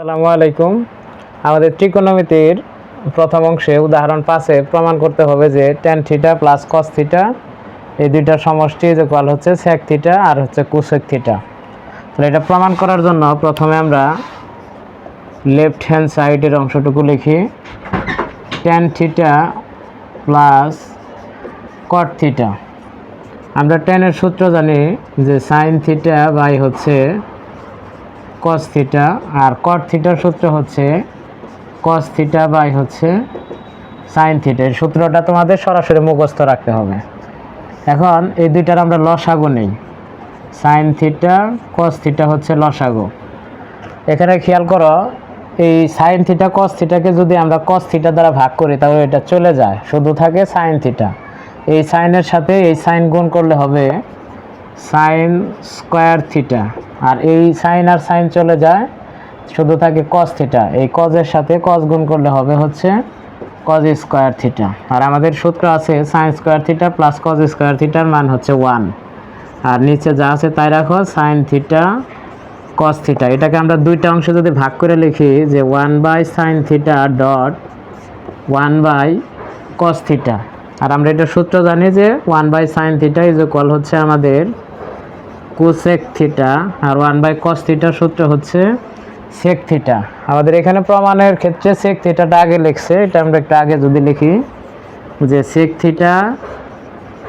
আসসালামু আলাইকুম। আমাদের ত্রিকোণমিতির প্রথম অংশে উদাহরণ পাঁচে প্রমাণ করতে হবে যে tan theta plus cos theta এই দুইটার সমষ্টি ইকুয়াল হচ্ছে সেক থিটা আর হচ্ছে কুসেক থিটা তাহলে এটা প্রমাণ করার জন্য প্রথমে আমরা লেফট হ্যান্ড সাইডের অংশটুকু লিখি। Tan theta plus cot theta আমরা টেনের সূত্র জানি যে সাইন থিটা বাই হচ্ছে কস থিটা আর কট থিটার সূত্র হচ্ছে কস থিটা বাই হচ্ছে সাইন থিটা সূত্রটা তোমাদের সরাসরি মুখস্থ রাখতে হবে। এখন এই দুইটার আমরা লসাগু নেই। সাইন থিটা কস থিটা হচ্ছে লসাগু। এখানে খেয়াল করো, এই সাইন থিটা কস থিটাকে যদি আমরা কস থিটা দ্বারা ভাগ করি, তাহলে এটা চলে যায়। শুধু থাকে সাইন থিটা এই সাইনের সাথে এই সাইন গুণ করলে হবে সাইন স্কোয়ার থিটা। আর এই সাইন আর সাইন চলে যায়, শুধু থাকে কস থিটা। এই কজের সাথে কজ গুণ করলে হবে হচ্ছে কজ স্কোয়ার থিটা। আর আমাদের সূত্র আছে sine square theta plus cos square থিটার মান হচ্ছে ওয়ান। আর নিচে যা আছে তাই রাখো, সাইন থিটা কস থিটা। এটাকে আমরা দুইটা অংশে যদি ভাগ করে লিখি যে one by sine theta dot one by cos theta. আর আমরা এটা সূত্র জানি যে one by sine theta is equal হচ্ছে আমাদের কোসেক থিটা আর ওয়ান বাই কস থিটার সূত্র হচ্ছে সেক থিটা আমাদের এখানে প্রমাণের ক্ষেত্রে সেক থিটাটা আগে লিখছে, এটা আমরা একটু আগে যদি লিখি, যে সেক থিটা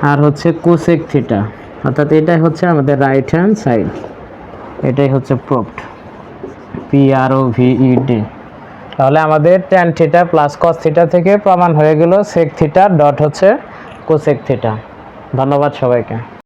আর হচ্ছে কোসেক থিটা অর্থাৎ এটাই হচ্ছে আমাদের রাইট হ্যান্ড সাইড এটাই হচ্ছে proved P R O V E D তাহলে আমাদের tan theta plus cos theta থেকে প্রমাণ হয়ে গেল সেক থিটা ডট হচ্ছে কোসেক থিটা ধন্যবাদ সবাইকে।